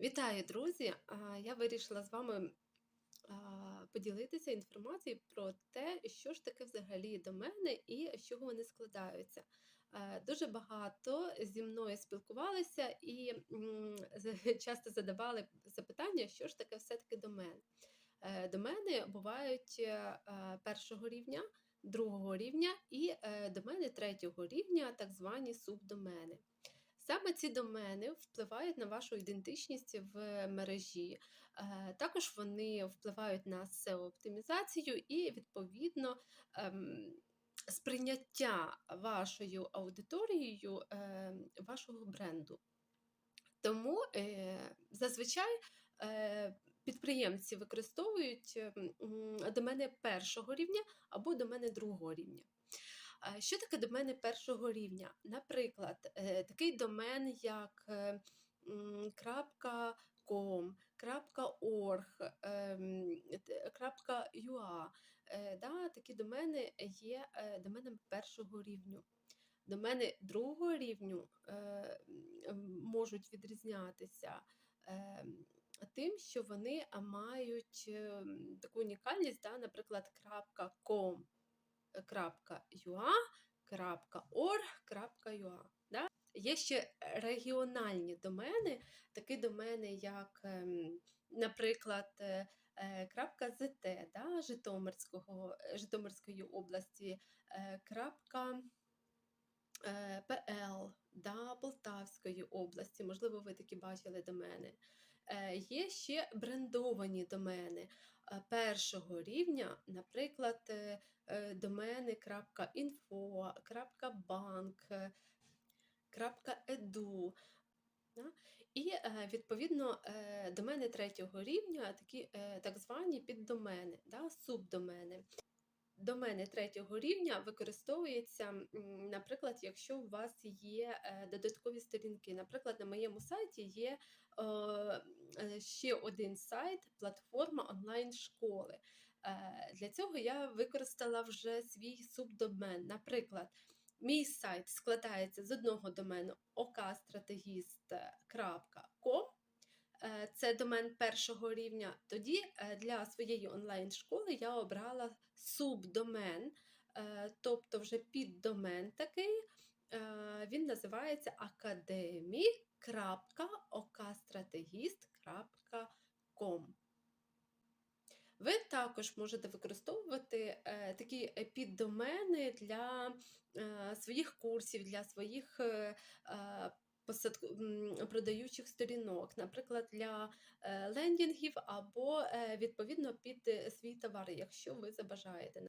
Вітаю, друзі! Я вирішила з вами поділитися інформацією про те, що ж таке взагалі домени і з чого вони складаються. Е, Дуже багато зі мною спілкувалися і часто задавали запитання, що ж таке все-таки домен. Е, Домени бувають е, першого рівня, другого рівня і домени третього рівня, так звані субдомени. Саме ці домени впливають на вашу ідентичність в мережі. Е, Також вони впливають на SEO-оптимізацію і, відповідно, ем, сприйняття вашою аудиторією е, вашого бренду. Тому е, зазвичай е, підприємці використовують ем, домени першого рівня або домени другого рівня. Що таке домени першого рівня? Наприклад, е, такий домен, як е, м, .com, .org, .ua, да, такі домени є е, доменами першого рівню. Домени другого рівню можуть відрізнятися ем, тим, що вони мають ем, таку унікальність, да, наприклад, .com, .ua, .org.ua. Да? Є ще регіональні домени, такі домени, як, ем, наприклад, е, е, .zt, да, Житомирського, Житомирської області, е, крапка, ПЛ да, Полтавської області, можливо, ви такі бачили домени. Є ще брендовані домени першого рівня, наприклад, е, е, домени .info, .bank, .edu. І е, відповідно е, домени третього рівня, такі е, так звані піддомени, субдомени. Домени третього рівня використовуються, наприклад, якщо у вас є додаткові сторінки. Наприклад, на моєму сайті є ще один сайт, платформа онлайн-школи. Е, Для цього я використала вже свій субдомен. Наприклад, мій сайт складається з одного домену okstrategist.com, е, це домен першого рівня. Тоді е, для своєї онлайн-школи я обрала субдомен, тобто вже піддомен такий. Він називається academy.okstrategist.com. Ви також можете використовувати е, такі піддомени для е, своїх курсів, для своїх е, продаючих сторінок, наприклад, для лендінгів або відповідно під свій товар, якщо ви забажаєте.